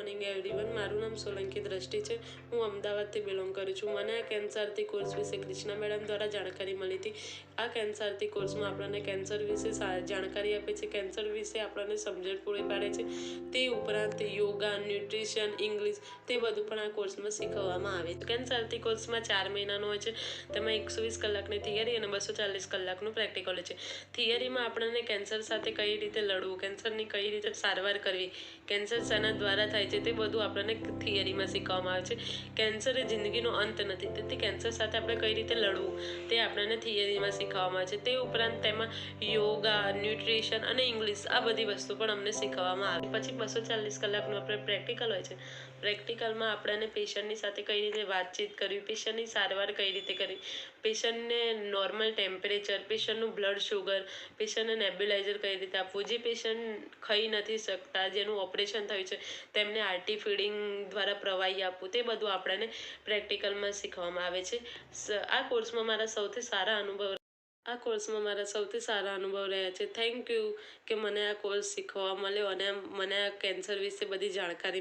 Morning everyone મારું નામ સોલંકી દ્રષ્ટિ છે. હું અમદાવાદથી બિલોંગ કરું છું. મને આ કેન્સરથી કોર્સ વિશે ક્રિષ્ના મેડમ દ્વારા જાણકારી મળી હતી. આ કેન્સરથી કોર્સમાં આપણને કેન્સર વિશે જાણકારી આપે છે. કેન્સર વિશે આપણને સમજણ પૂરી પાડે છે. તે ઉપરાંત યોગા ન્યુટ્રિશન ઇંગ્લિશ તે બધું પણ આ કોર્સમાં શીખવવામાં આવે છે. કેન્સરથી કોર્સમાં ચાર મહિનાનો હોય છે. તેમાં એકસો વીસ કલાકની થિયરી અને બસો ચાલીસ કલાકનું પ્રેક્ટિકલ છે. થિયરીમાં આપણને કેન્સર સાથે કઈ રીતે લડવું? કેન્સરની કઈ રીતે સારવાર કરવી? કેન્સર શેના દ્વારા થાય છે તે બધું આપણને થિયરીમાં શીખવવામાં આવે છે. કેન્સર એ જિંદગીનો અંત નથી. તેથી કેન્સર સાથે આપણે કઈ રીતે લડવું તે આપણને થિયરીમાં શીખવવામાં આવે છે. તે ઉપરાંત તેમાં યોગા, ન્યુટ્રિશન અને ઇંગ્લિશ આ બધી વસ્તુ પણ અમને શીખવવામાં આવે પછી બસો ચાલીસ કલાકનું આપણે પ્રેક્ટિકલ હોય છે. પ્રેક્ટિકલમાં આપણને પેશન્ટની સાથે કઈ રીતે વાતચીત કરવી, પેશન્ટની સારવાર કઈ રીતે કરવી, પેશન્ટને નોર્મલ ટેમ્પરેચર, પેશન્ટનું બ્લડ શુગર, પેશન્ટને નેબ્યુલાઇઝર કઈ રીતે આપવું, જે પેશન્ટ ખાઈ નથી શકતા, જેનું ઓપરેશન થયું છે, તેમને આરટી ફીડિંગ દ્વારા પ્રવાહી આપવું તે બધું આપણને પ્રેક્ટિકલમાં શીખવામાં આવે છે. આ કોર્સમાં મારા સૌથી સારા અનુભવ આ કોર્સમાં મારા સૌથી સારા અનુભવ રહ્યા છે. થેન્ક યુ કે મને આ કોર્સ શીખવા મળ્યો અને મને આ કેન્સર વિશે બધી જાણકારી